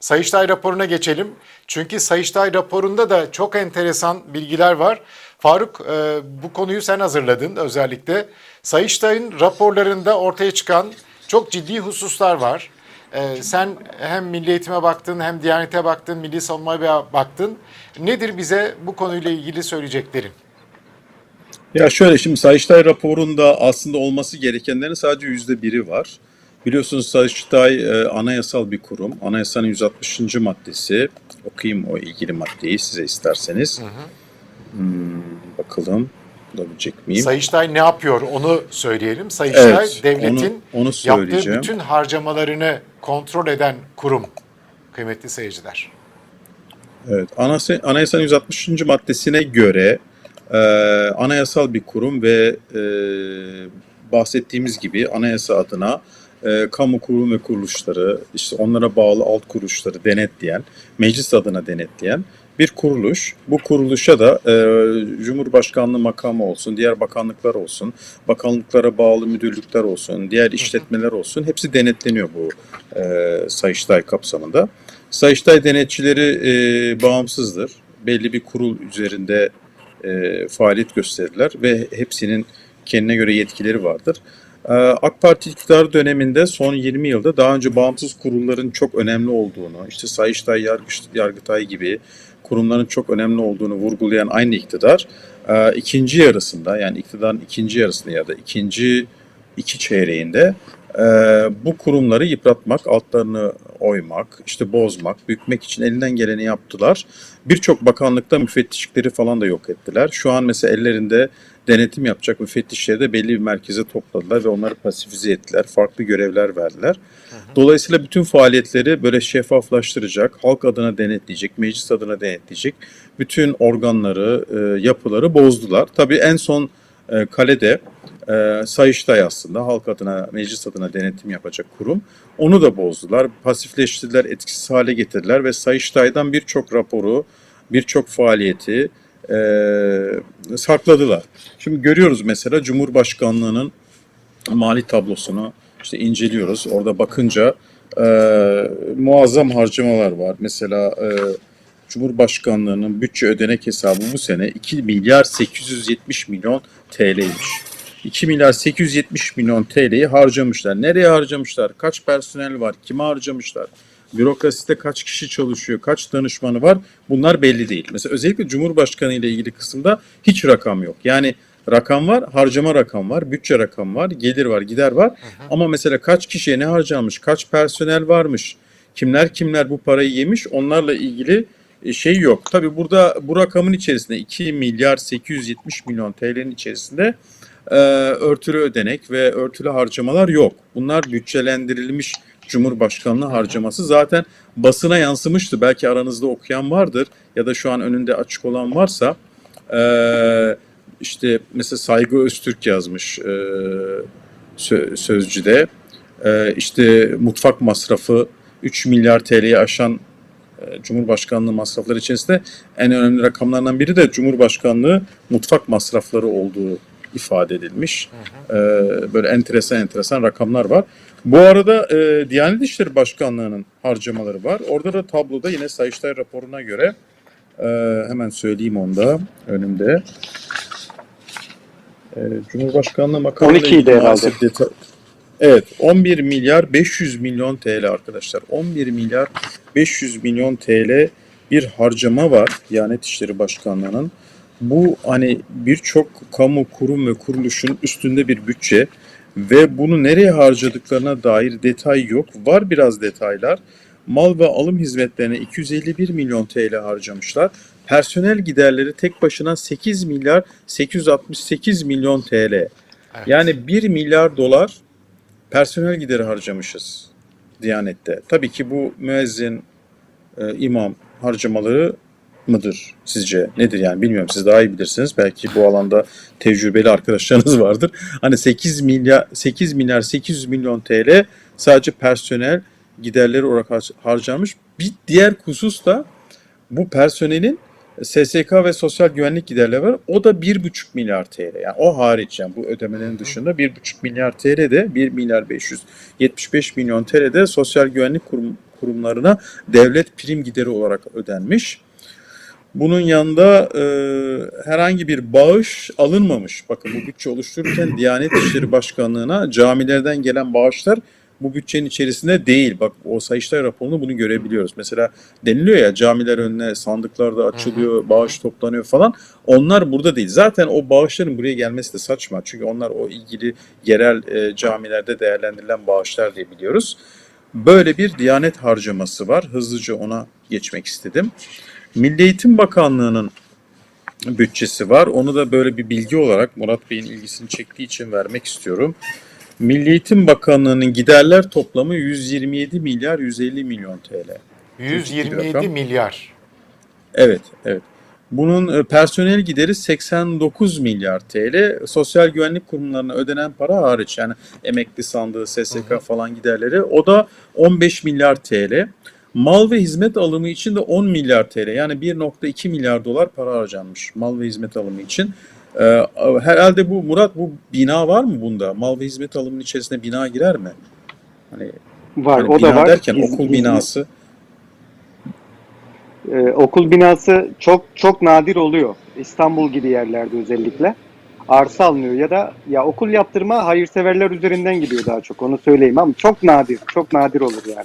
Sayıştay raporuna geçelim. Çünkü Sayıştay raporunda da çok enteresan bilgiler var. Faruk e, bu konuyu sen hazırladın özellikle. Sayıştay'ın raporlarında ortaya çıkan çok ciddi hususlar var. E, sen hem Milli Eğitim'e baktın hem Diyanet'e baktın, Milli Savunma'ya baktın. Nedir bize bu konuyla ilgili söyleyeceklerin? Ya şöyle şimdi Sayıştay raporunda aslında olması gerekenlerin sadece yüzde biri var. Biliyorsunuz Sayıştay e, anayasal bir kurum. Anayasanın 160. maddesi. Okuyayım o ilgili maddeyi size isterseniz. Hmm, bakalım bulabilecek miyim? Sayıştay ne yapıyor onu söyleyelim. Sayıştay Evet, devletin onu- onu yaptığı bütün harcamalarını kontrol eden kurum kıymetli seyirciler. Evet, Anayasa- Anayasanın 160. maddesine göre e, anayasal bir kurum ve e, bahsettiğimiz gibi anayasa adına e, kamu kurum ve kuruluşları, işte onlara bağlı alt kuruluşları denetleyen, meclis adına denetleyen bir kuruluş. Bu kuruluşa da e, Cumhurbaşkanlığı makamı olsun, diğer bakanlıklar olsun, bakanlıklara bağlı müdürlükler olsun, diğer işletmeler olsun hepsi denetleniyor bu e, Sayıştay kapsamında. Sayıştay denetçileri e, bağımsızdır. Belli bir kurul üzerinde e, faaliyet gösterirler ve hepsinin kendine göre yetkileri vardır. Ee, AK Parti iktidar döneminde son 20 yılda daha önce bağımsız kurulların çok önemli olduğunu, işte Sayıştay, Yargıç, Yargıtay gibi kurumların çok önemli olduğunu vurgulayan aynı iktidar e, ikinci yarısında yani iktidarın ikinci yarısında ya da ikinci iki çeyreğinde e, bu kurumları yıpratmak, altlarını oymak, işte bozmak, bükmek için elinden geleni yaptılar. Birçok bakanlıkta müfettişlikleri falan da yok ettiler. Şu an mesela ellerinde denetim yapacak müfettişleri de belli bir merkeze topladılar ve onları pasifize ettiler. Farklı görevler verdiler. Dolayısıyla bütün faaliyetleri böyle şeffaflaştıracak, halk adına denetleyecek, meclis adına denetleyecek bütün organları, e, yapıları bozdular. Tabii en son e, kalede e, Sayıştay aslında halk adına, meclis adına denetim yapacak kurum. Onu da bozdular, pasifleştirdiler, etkisiz hale getirdiler ve Sayıştay'dan birçok raporu, birçok faaliyeti e, sakladılar. Şimdi görüyoruz mesela Cumhurbaşkanlığının mali tablosunu işte inceliyoruz. Orada bakınca e, muazzam harcamalar var. Mesela e, Cumhurbaşkanlığının bütçe ödenek hesabı bu sene 2 milyar 870 milyon TL'ymiş. 2 milyar 870 milyon TL'yi harcamışlar. Nereye harcamışlar? Kaç personel var? Kime harcamışlar? Bürokraside kaç kişi çalışıyor? Kaç danışmanı var? Bunlar belli değil. Mesela özellikle Cumhurbaşkanı ile ilgili kısımda hiç rakam yok. Yani rakam var, harcama rakam var, bütçe rakam var, gelir var, gider var. Ama mesela kaç kişiye ne harcanmış, kaç personel varmış, kimler kimler bu parayı yemiş onlarla ilgili e, şey yok. Tabii burada bu rakamın içerisinde 2 milyar 870 milyon TL'nin içerisinde e, örtülü ödenek ve örtülü harcamalar yok. Bunlar bütçelendirilmiş Cumhurbaşkanlığı harcaması zaten basına yansımıştı. Belki aranızda okuyan vardır ya da şu an önünde açık olan varsa e, işte mesela Saygı Öztürk yazmış e, sö- sözcüde. E, işte mutfak masrafı 3 milyar TL'yi aşan Cumhurbaşkanlığı masrafları içerisinde en önemli rakamlardan biri de Cumhurbaşkanlığı mutfak masrafları olduğu ifade edilmiş. E, böyle enteresan enteresan rakamlar var. Bu arada e, Diyanet İşleri Başkanlığı'nın harcamaları var. Orada da tabloda yine Sayıştay raporuna göre e, hemen söyleyeyim onu da önümde. E, Cumhurbaşkanlığı makamıyla 12 idi herhalde. deta- Evet 11 milyar 500 milyon TL arkadaşlar. 11 milyar 500 milyon TL bir harcama var Diyanet İşleri Başkanlığı'nın. Bu hani birçok kamu kurum ve kuruluşun üstünde bir bütçe ve bunu nereye harcadıklarına dair detay yok. Var biraz detaylar. Mal ve alım hizmetlerine 251 milyon TL harcamışlar. Personel giderleri tek başına 8 milyar 868 milyon TL. Yani 1 milyar dolar personel gideri harcamışız Diyanet'te. Tabii ki bu müezzin, e, imam harcamaları mıdır sizce? Nedir yani bilmiyorum siz daha iyi bilirsiniz. Belki bu alanda tecrübeli arkadaşlarınız vardır. Hani 8 milyar 8 milyar 800 milyon TL sadece personel giderleri olarak har- harcanmış. Bir diğer husus da bu personelin SSK ve sosyal güvenlik giderleri var. O da 1,5 milyar TL. Yani o hariç yani bu ödemelerin dışında 1,5 milyar TL de 1 milyar 575 milyon TL de sosyal güvenlik kurum, kurumlarına devlet prim gideri olarak ödenmiş. Bunun yanında e, herhangi bir bağış alınmamış. Bakın bu bütçe oluştururken Diyanet İşleri Başkanlığı'na camilerden gelen bağışlar bu bütçenin içerisinde değil. Bak o Sayıştay raporunu bunu görebiliyoruz. Mesela deniliyor ya camiler önüne sandıklarda açılıyor, bağış toplanıyor falan. Onlar burada değil. Zaten o bağışların buraya gelmesi de saçma. Çünkü onlar o ilgili yerel e, camilerde değerlendirilen bağışlar diye biliyoruz. Böyle bir Diyanet harcaması var. Hızlıca ona geçmek istedim. Milli Eğitim Bakanlığı'nın bütçesi var. Onu da böyle bir bilgi olarak Murat Bey'in ilgisini çektiği için vermek istiyorum. Milli Eğitim Bakanlığı'nın giderler toplamı 127 milyar 150 milyon TL. 127 rakam. milyar. Evet, evet. Bunun e, personel gideri 89 milyar TL. Sosyal güvenlik kurumlarına ödenen para hariç yani emekli sandığı, SSK falan giderleri o da 15 milyar TL. Mal ve hizmet alımı için de 10 milyar TL yani 1.2 milyar dolar para harcanmış mal ve hizmet alımı için. Ee, herhalde bu Murat bu bina var mı bunda? Mal ve hizmet alımının içerisine bina girer mi? Hani, Var, hani o bina da var. derken Biz- okul binası. e, okul binası çok çok nadir oluyor. İstanbul gibi yerlerde özellikle. Arsa alınıyor ya da ya okul yaptırma hayırseverler üzerinden gidiyor daha çok onu söyleyeyim ama çok nadir, çok nadir olur yani.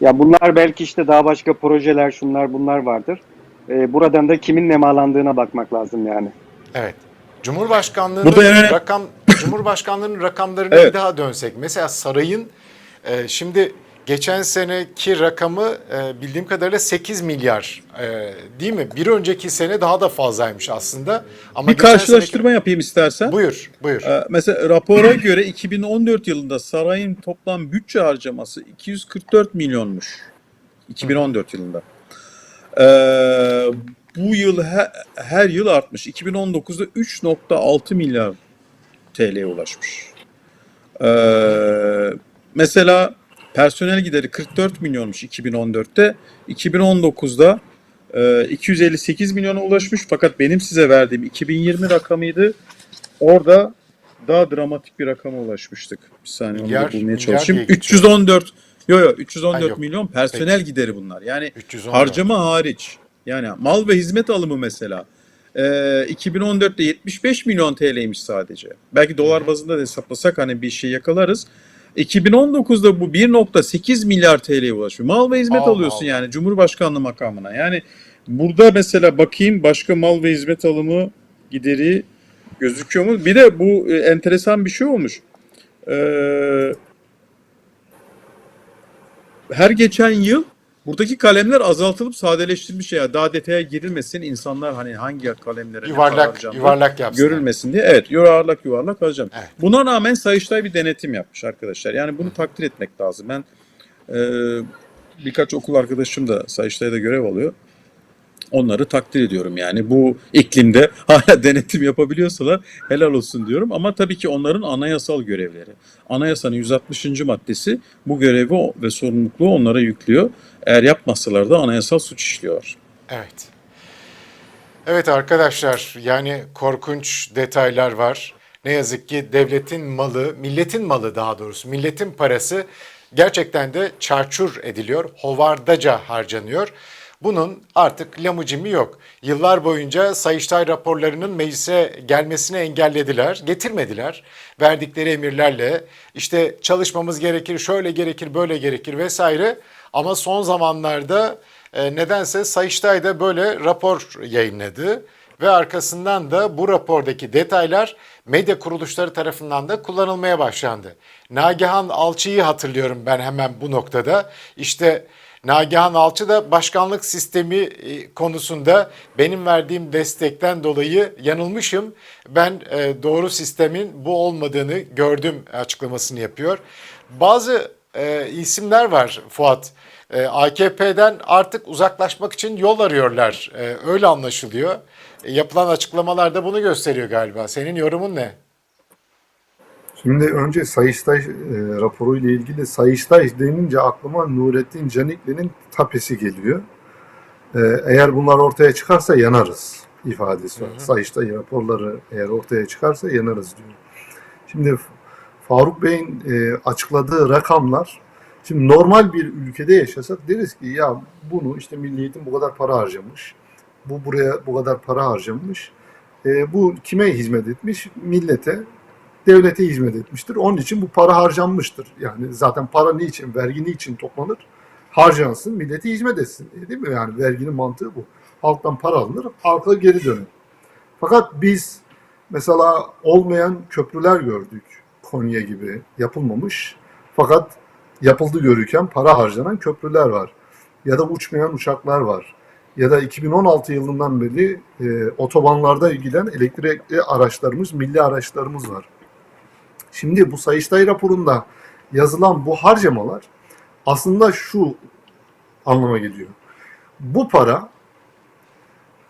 Ya bunlar belki işte daha başka projeler şunlar bunlar vardır. E, buradan da kimin nemalandığına bakmak lazım yani. Evet. Cumhurbaşkanlığının Burada yani- rakam Cumhurbaşkanlığının rakamlarına Evet. bir daha dönsek. Mesela sarayın e, şimdi geçen seneki rakamı e, bildiğim kadarıyla 8 milyar e, değil mi? Bir önceki sene daha da fazlaymış aslında. Ama Bir karşılaştırma seneki- yapayım istersen. Buyur, buyur. Ee, Mesela rapora göre 2014 yılında sarayın toplam bütçe harcaması 244 milyonmuş. 2014 yılında. Ee, bu yıl her, her yıl artmış. 2019'da 3.6 milyar TL'ye ulaşmış. Ee, mesela personel gideri 44 milyonmuş 2014'te. 2019'da e, 258 milyona ulaşmış. Fakat benim size verdiğim 2020 rakamıydı. Orada daha dramatik bir rakama ulaşmıştık. Bir saniye onu Milyar- da bulmaya çalışayım. diye geçiyor. 314 Yo yo 314 Ha, yok. milyon personel gideri bunlar. Yani 314. harcama hariç. Yani mal ve hizmet alımı mesela. Ee, 2014'te 75 milyon TL'ymiş sadece. Belki dolar bazında da hesaplasak hani bir şey yakalarız. 2019'da bu 1.8 milyar TL'ye ulaşıyor. Mal ve hizmet Allah alıyorsun Allah. yani Cumhurbaşkanlığı makamına. Yani burada mesela bakayım başka mal ve hizmet alımı gideri gözüküyor mu? Bir de bu e, enteresan bir şey olmuş. Ee, her geçen yıl buradaki kalemler azaltılıp sadeleştirilmiş ya daha detaya girilmesin insanlar hani hangi kalemlere yuvarlak yuvarlak yapsın. görülmesin diye. Evet yuvarlak yuvarlak alacağım. Evet. Buna rağmen Sayıştay bir denetim yapmış arkadaşlar. Yani bunu takdir etmek lazım. Ben e, birkaç okul arkadaşım da Sayıştay'da görev alıyor. Onları takdir ediyorum yani bu iklimde hala denetim yapabiliyorsalar helal olsun diyorum ama tabii ki onların anayasal görevleri. Anayasanın 160. maddesi bu görevi ve sorumluluğu onlara yüklüyor. Eğer yapmazsalar da anayasal suç işliyorlar. Evet. Evet arkadaşlar yani korkunç detaylar var. Ne yazık ki devletin malı, milletin malı daha doğrusu milletin parası gerçekten de çarçur ediliyor, hovardaca harcanıyor. Bunun artık lamucimi yok. Yıllar boyunca Sayıştay raporlarının meclise gelmesini engellediler, getirmediler. Verdikleri emirlerle işte çalışmamız gerekir, şöyle gerekir, böyle gerekir vesaire. Ama son zamanlarda e, nedense Sayıştay da böyle rapor yayınladı ve arkasından da bu rapordaki detaylar medya kuruluşları tarafından da kullanılmaya başlandı. Nagihan Alçı'yı hatırlıyorum ben hemen bu noktada. İşte Nagihan Alçı da başkanlık sistemi e, konusunda benim verdiğim destekten dolayı yanılmışım. Ben e, doğru sistemin bu olmadığını gördüm açıklamasını yapıyor. Bazı e, isimler var Fuat. AKP'den artık uzaklaşmak için yol arıyorlar. Öyle anlaşılıyor. Yapılan açıklamalar da bunu gösteriyor galiba. Senin yorumun ne? Şimdi önce Sayıştay e, raporu ile ilgili Sayıştay denince aklıma Nurettin Canikli'nin tapesi geliyor. E, eğer bunlar ortaya çıkarsa yanarız ifadesi var. Hı hı. Sayıştay raporları eğer ortaya çıkarsa yanarız diyor. Şimdi Faruk Bey'in e, açıkladığı rakamlar Şimdi normal bir ülkede yaşasak deriz ki ya bunu işte Milli Eğitim bu kadar para harcamış. Bu buraya bu kadar para harcamış. E, bu kime hizmet etmiş? Millete, devlete hizmet etmiştir. Onun için bu para harcanmıştır. Yani zaten para niçin, vergi niçin toplanır? Harcansın, millete hizmet etsin. E, değil mi? Yani verginin mantığı bu. Halktan para alınır, halka geri dönür. Fakat biz mesela olmayan köprüler gördük. Konya gibi yapılmamış. Fakat yapıldı görürken para harcanan köprüler var. Ya da uçmayan uçaklar var. Ya da 2016 yılından beri e, otobanlarda giden elektrikli araçlarımız, milli araçlarımız var. Şimdi bu Sayıştay raporunda yazılan bu harcamalar aslında şu anlama geliyor. Bu para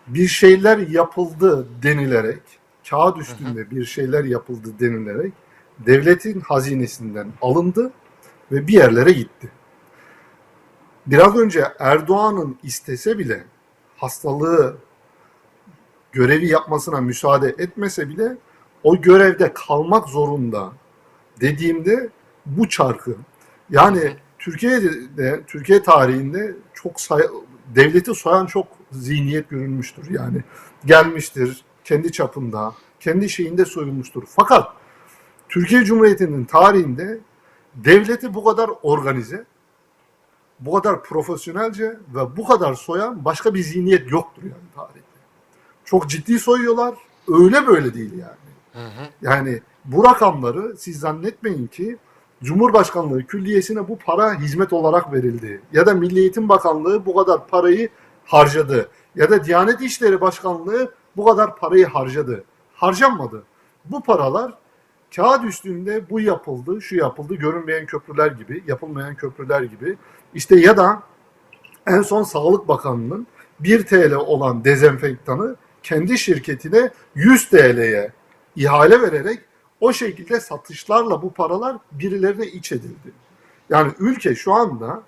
bir şeyler yapıldı denilerek, kağıt üstünde bir şeyler yapıldı denilerek devletin hazinesinden alındı ve bir yerlere gitti. Biraz önce Erdoğan'ın istese bile hastalığı görevi yapmasına müsaade etmese bile o görevde kalmak zorunda dediğimde bu çarkı yani Türkiye'de Türkiye tarihinde çok say- devleti soyan çok zihniyet görülmüştür. Yani gelmiştir kendi çapında, kendi şeyinde soyulmuştur. Fakat Türkiye Cumhuriyeti'nin tarihinde devleti bu kadar organize, bu kadar profesyonelce ve bu kadar soyan başka bir zihniyet yoktur yani tarihte. Çok ciddi soyuyorlar. Öyle böyle değil yani. Hı hı. Yani bu rakamları siz zannetmeyin ki Cumhurbaşkanlığı Külliyesi'ne bu para hizmet olarak verildi. Ya da Milli Eğitim Bakanlığı bu kadar parayı harcadı. Ya da Diyanet İşleri Başkanlığı bu kadar parayı harcadı. Harcanmadı. Bu paralar kağıt üstünde bu yapıldı, şu yapıldı, görünmeyen köprüler gibi, yapılmayan köprüler gibi. İşte ya da en son Sağlık Bakanlığı'nın 1 TL olan dezenfektanı kendi şirketine 100 TL'ye ihale vererek o şekilde satışlarla bu paralar birilerine iç edildi. Yani ülke şu anda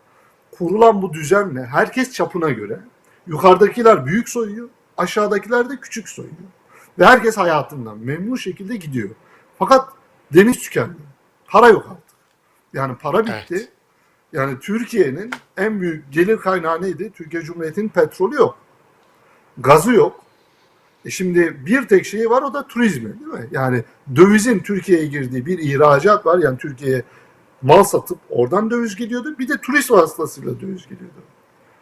kurulan bu düzenle herkes çapına göre yukarıdakiler büyük soyuyor, aşağıdakiler de küçük soyuyor. Ve herkes hayatından memnun şekilde gidiyor. Fakat deniz tükendi. Para yok artık. Yani para bitti. Evet. Yani Türkiye'nin en büyük gelir kaynağı neydi? Türkiye Cumhuriyeti'nin petrolü yok. Gazı yok. E şimdi bir tek şeyi var o da turizmi değil mi? Yani dövizin Türkiye'ye girdiği bir ihracat var. Yani Türkiye'ye mal satıp oradan döviz geliyordu. Bir de turist vasıtasıyla döviz geliyordu.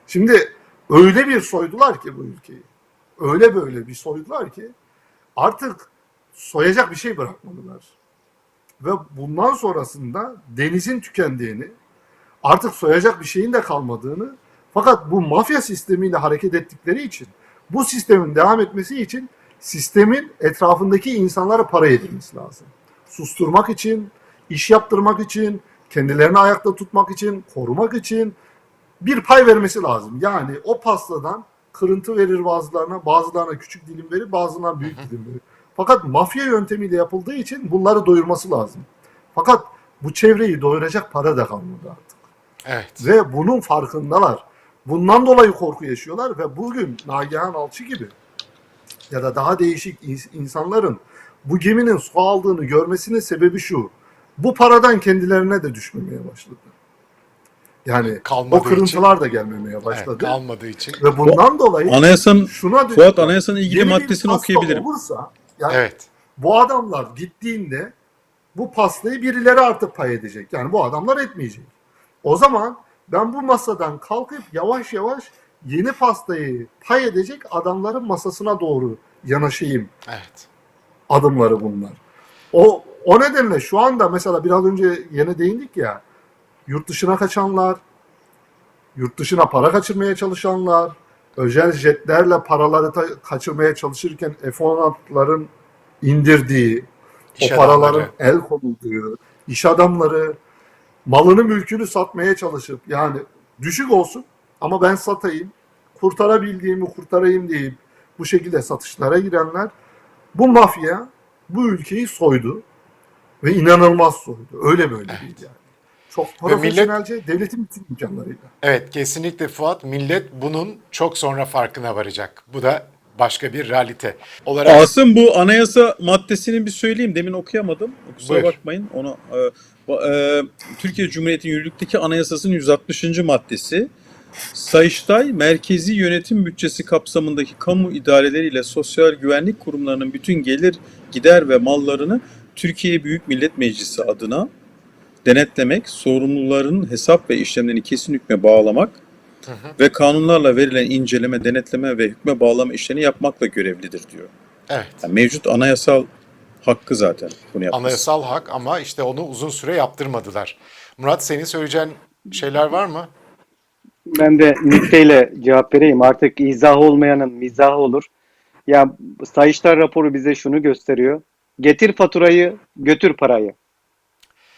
Şimdi öyle bir soydular ki bu ülkeyi. Öyle böyle bir soydular ki artık soyacak bir şey bırakmadılar. Ve bundan sonrasında denizin tükendiğini, artık soyacak bir şeyin de kalmadığını fakat bu mafya sistemiyle hareket ettikleri için bu sistemin devam etmesi için sistemin etrafındaki insanlara para yedirmesi lazım. Susturmak için, iş yaptırmak için, kendilerini ayakta tutmak için, korumak için bir pay vermesi lazım. Yani o pastadan kırıntı verir bazılarına, bazılarına küçük dilim verir, bazılarına büyük dilim verir. Fakat mafya yöntemiyle yapıldığı için bunları doyurması lazım. Fakat bu çevreyi doyuracak para da kalmadı artık. Evet. Ve bunun farkındalar. Bundan dolayı korku yaşıyorlar ve bugün Nagihan Alçı gibi ya da daha değişik ins- insanların bu geminin su aldığını görmesinin sebebi şu. Bu paradan kendilerine de düşmemeye başladı. Yani Kalmadığı o kırıntılar da gelmemeye Evet, başladı. kalmadığı için. ve bundan dolayı Anayasanın şuna Fuat anayasanın ilgili maddesini okuyabilirim. Olursa, yani Evet. bu adamlar gittiğinde bu pastayı birileri artık pay edecek. Yani bu adamlar etmeyecek. O zaman ben bu masadan kalkıp yavaş yavaş yeni pastayı pay edecek adamların masasına doğru yanaşayım Evet. adımları bunlar. O o nedenle şu anda mesela biraz önce yine değindik ya yurt dışına kaçanlar, yurt dışına para kaçırmaya çalışanlar, özel jetlerle paraları kaçırmaya çalışırken F-16'ların indirdiği, İş o paraların adamları. el konulduğu, iş adamları malını mülkünü satmaya çalışıp yani düşük olsun ama ben satayım, kurtarabildiğimi kurtarayım deyip bu şekilde satışlara girenler bu mafya bu ülkeyi soydu ve inanılmaz soydu. Öyle böyle Evet. değil yani. Çok Ve millet- profesyonelce devletin bütün imkanlarıyla. Evet kesinlikle Fuat. Millet bunun çok sonra farkına varacak. Bu da başka bir realite olarak. Asım bu anayasa maddesini bir söyleyeyim. Demin okuyamadım. Kusura Buyur. bakmayın. Onu e, e, Türkiye Cumhuriyeti'nin yürürlükteki anayasasının 160. maddesi Sayıştay, merkezi yönetim bütçesi kapsamındaki kamu idareleriyle sosyal güvenlik kurumlarının bütün gelir, gider ve mallarını Türkiye Büyük Millet Meclisi adına denetlemek, sorumluların hesap ve işlemlerini kesin hükme bağlamak ve kanunlarla verilen inceleme, denetleme ve hükme bağlama işlerini yapmakla görevlidir diyor. Evet. Yani mevcut anayasal hakkı zaten bunu yapması. Anayasal hak ama işte onu uzun süre yaptırmadılar. Murat senin söyleyeceğin şeyler var mı? Ben de nükteyle cevap vereyim. Artık izah olmayanın mizahı olur. Ya Sayıştay raporu bize şunu gösteriyor. Getir faturayı, götür parayı.